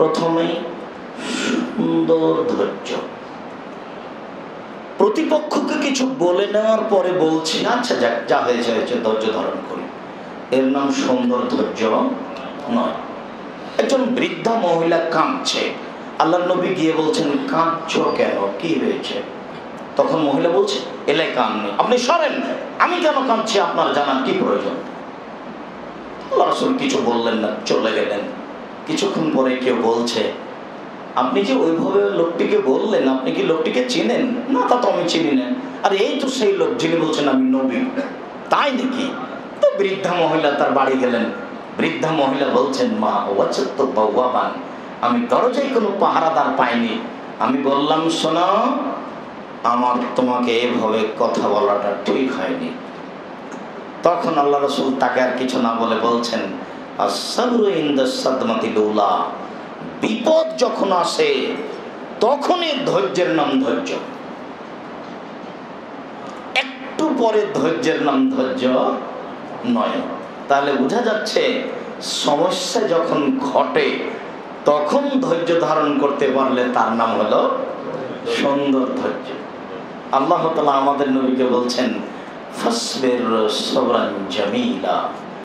প্রথমেই সুন্দর ধৈর্য। প্রতিপক্ষকে কিছু বলে নেওয়ার পরে বলছি আচ্ছা যাক যা হয়েছে হয়েছে, ধৈর্য ধারণ করি। এর নাম সুন্দর ধৈর্য নয়। একজন বৃদ্ধা মহিলা কাঁদছে। আল্লাহ নবী গিয়ে বলছেন, কাঁদছ কেন? কি হয়েছে? তখন মহিলা বলছে এলাই কান নেই। আপনি সরেন। আমি কেন কাঁদছি? আপনার জানার কি প্রয়োজন? আল্লাহ রসুল কিছু বললেন না, চলে গেলেন। কিছুক্ষণ পরে কেউ বলছে, আপনি যে ওইভাবে লোকটিকে বললেন, আপনি কি লোকটিকে চিনেন? না, তা তো আমি চিনি না। আর, এই তো সেই লোক যিনি বলছেন আমি নবী। তাই নাকি? তো বৃদ্ধা মহিলা তার বাড়ি গেলেন। বৃদ্ধা মহিলা বলছেন, মা ওয়াচ্ছেন তো বাবান আমি দরজায় কোনো পাহারাদার পাইনি। আমি বললাম, শোনো, আমার তোমাকে এভাবে কথা বলাটা ঠিক হয়নি। তখন আল্লাহ রসুল তাকে আর কিছু না বলে বলছেন আসাবরু ইন্দা সাদমাতি লৌলা বিপদ যখন আসে, তখনই ধৈর্যের নাম ধৈর্য। একটু পরে ধৈর্যের নাম ধৈর্য নয়। তাহলে বোঝা যাচ্ছে, সমস্যা যখন ঘটে, তখন ধৈর্য ধারণ করতে পারলে তার নাম হলো সুন্দর ধৈর্য। আল্লাহ তালা আমাদের নবীকে বলছেন, ফসবের সবরান জামিলা।